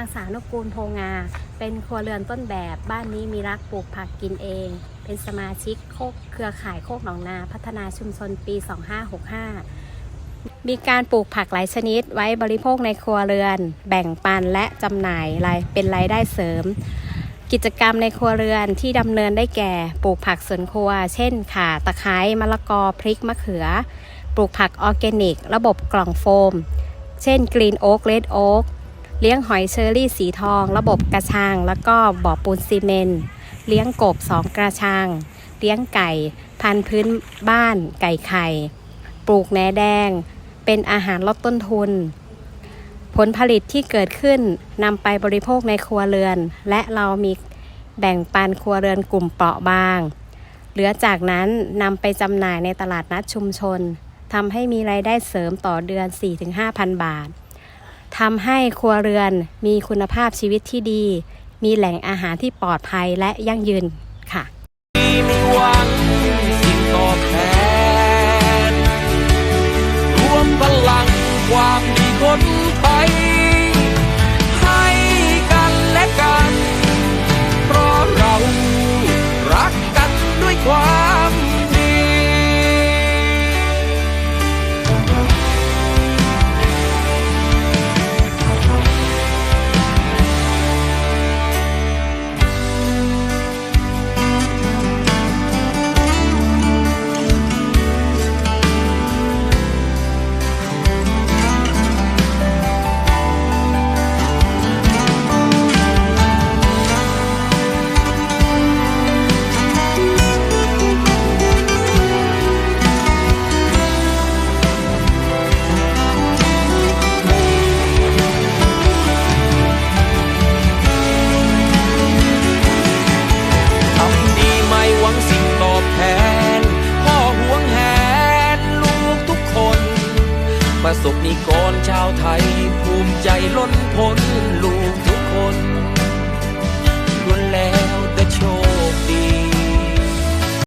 างสาวนกูลโพงา เป็นครัวเรือนต้นแบบ บ้านนี้มีรักปลูกผักกินเอง เป็นสมาชิกโคกเครือข่ายโคกหนองนา พัฒนาชุมชนปี 2565 มีการปลูกผักหลายชนิดไว้บริโภคในครัวเรือน แบ่งปันและจำหน่ายรายเป็นรายได้เสริม กิจกรรมในครัวเรือนที่ดำเนินได้แก่ ปลูกผักสวนครัว เช่น ข่า ตะไคร้ มะละกอ พริก มะเขือ ปลูกผักออร์แกนิก ระบบกล่องโฟม เช่น กรีนโอ๊กเลดโอ๊ก เลี้ยงหอยเชอรี่สีทอง ระบบกระชัง แล้วก็บ่อปูนซีเมนต์เลี้ยงกบสองกระชัง เลี้ยงไก่ พันพื้นบ้านไก่ไข่ ปลูกแหนแดง เป็นอาหารลดต้นทุน ผลผลิตที่เกิดขึ้นนำไปบริโภคในครัวเรือน และเรามีแบ่งปันครัวเรือนกลุ่มเปราะบาง เหลือจากนั้นนำไปจำหน่ายในตลาดนัดชุมชนทำให้มีรายได้เสริมต่อเดือน 4-5,000 บาท ทำให้ครัวเรือนมีคุณภาพชีวิตที่ดี มีแหล่งอาหารที่ปลอดภัยและยั่งยืนค่ะ ประสบนิกรชาวไทย ภูมิใจล้นพ้นลูก